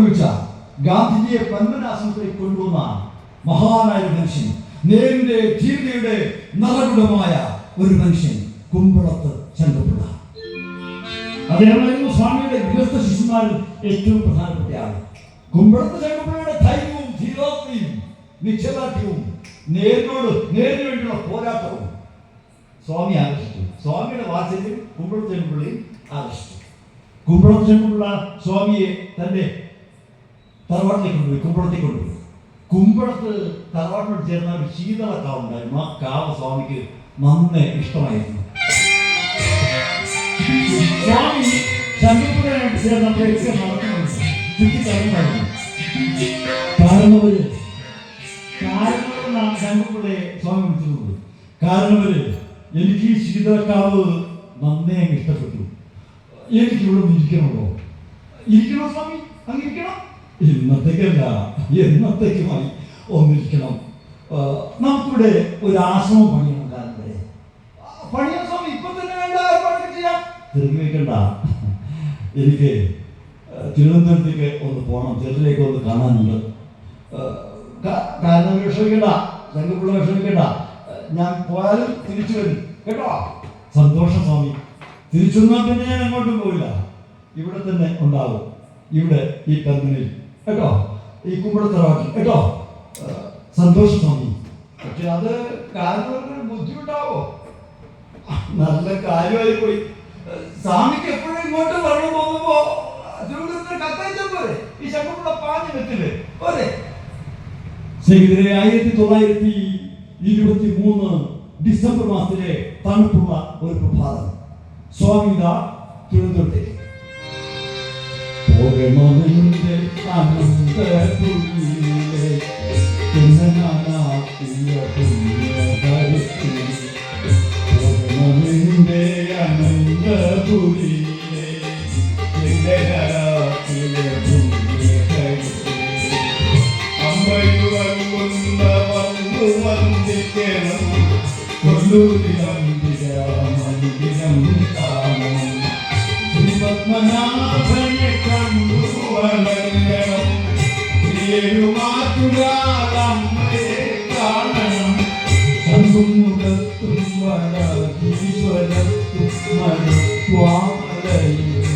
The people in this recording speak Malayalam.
സംഭവിച്ച ഗാന്ധിജിയെ പന്മനാശ്രമത്തിലേക്ക് കൊണ്ടുവന്ന മഹാനായ മനുഷ്യൻ. നേരിന്റെ ധീരതയുടെ നറകുടമായ ഒരു മനുഷ്യൻ കുമ്പളത്ത് ചങ്കപ്പിള്ള അദ്ദേഹമായിരുന്നു സ്വാമിയുടെ ഗൃഹസ്ഥ ശിശുമാരിൽ ഏറ്റവും പ്രധാനപ്പെട്ട ആൾ കുമ്പളത്ത് ചങ്കപ്പിള്ളയുടെ ധൈര്യവും ധീരോക്തിയും നിശ്ചയദാർഢ്യവും നേരിനോട് നേരിന് വേണ്ടിയുള്ള പോരാട്ടവും സ്വാമി ആകർഷിച്ചു. സ്വാമിയുടെ വാചകം കുമ്പളത്ത് ചങ്കപ്പിള്ളയും ആകർഷിച്ചു. കുമ്പളത്ത് ചങ്കപ്പിള്ള സ്വാമിയെ തന്റെ തറവാട്ടിലേക്ക് കൊണ്ടുപോയി കുമ്പളത്തേക്ക് കൊണ്ടുപോയി. കുമ്പളത്ത് തറവാട്ടിനോട് ചേർന്ന ഒരു ശീതള കാവ് ഉണ്ടായിരുന്നു ആ കാവ് സ്വാമിക്ക് നന്നേ ഇഷ്ടമായിരുന്നു. സ്വാമി ശങ്കരപ്പുഴയായിട്ട് ചേർന്നപ്പോഴേക്ക് നടക്കുന്നുണ്ട്. ചുറ്റിക്കറങ്ങുമായിരുന്നു. കാരണവര് കാരണവരെന്നാണ് ശങ്കരപ്പുഴയെ സ്വാമി വിളിച്ചിരുന്നത്. കാരണവര് എനിക്ക് ഈ ശീതളക്കാവ് നന്നേ ഇഷ്ടപ്പെട്ടു. എനിക്ക് ഇവിടെ ഇരിക്കണമല്ലോ. ഇരിക്കണോ സ്വാമി? അങ്ങ് ഇരിക്കണം. ഇന്നത്തേക്കല്ല എന്നത്തേക്കുമായി ഒന്നിരിക്കണം. നമുക്കിവിടെ ഒരു ആശ്രമം പണിയണം വരെ പണിയാൻ സ്വാമി തന്നെ വേണ്ട ഏർപ്പാടൊക്കെ ചെയ്യാം. എനിക്ക് തിരുവനന്തപുരത്തേക്ക് ഒന്ന് പോകണം ചെറുതിലേക്ക് ഒന്ന് കാണാനുണ്ട്. കാരണം വിഷമിക്കണ്ട സംഘപ്പുള്ള വിഷമിക്കണ്ട ഞാൻ പോയാലും തിരിച്ചു വരും. കേട്ടോ? സന്തോഷം സ്വാമി. തിരിച്ചു വന്നാൽ പിന്നെ ഞാൻ എങ്ങോട്ടും പോവില്ല. ഇവിടെ തന്നെ ഉണ്ടാവും. ഇവിടെ ഈ കമ്പനിയിൽ കേട്ടോ? ഈ കുമ്പളത്തറവാക്കി കേട്ടോ? സന്തോഷ് സ്വാമി. പക്ഷെ അത് കാരണം ബുദ്ധിമുട്ടാവോ? നല്ല കാര്യമായി പോയി. സ്വാമിക്ക് എപ്പോഴും ഇങ്ങോട്ട് വരണം പോകുമ്പോ തിരുവനന്തപുരത്തിന് ഈ ശമ്പുള്ള പാഞ്ഞു വെത്തില്ലേ പോരെ? ആയിരത്തി തൊള്ളായിരത്തി ഇരുപത്തി മൂന്ന് ഡിസംബർ മാസത്തിലെ തണുപ്പുള്ള ഒരു പ്രഭാതം. സ്വാമി ഇതാ തിരുവനന്തപുരത്തേക്ക് പോകണമെന്റെ അനന്തപുരിയിലെ പിന്നനാനാത്തിയ പുണ്യഭരത്തിൽ പോകണമെന്റെ അനന്തപുരിയിലെ പിന്നനാത്തിയ പുണ്യഭരത്തിൽ അമ്മയുറങ്ങുന്ന വന്നു വന്ദിക്കണം കൊല്ലൂരിലന്തിരം കാണണം വളരണം കാണണം സമുദ്രത്തും വരാ ഈശ്വരത്തും മനം വാമലയും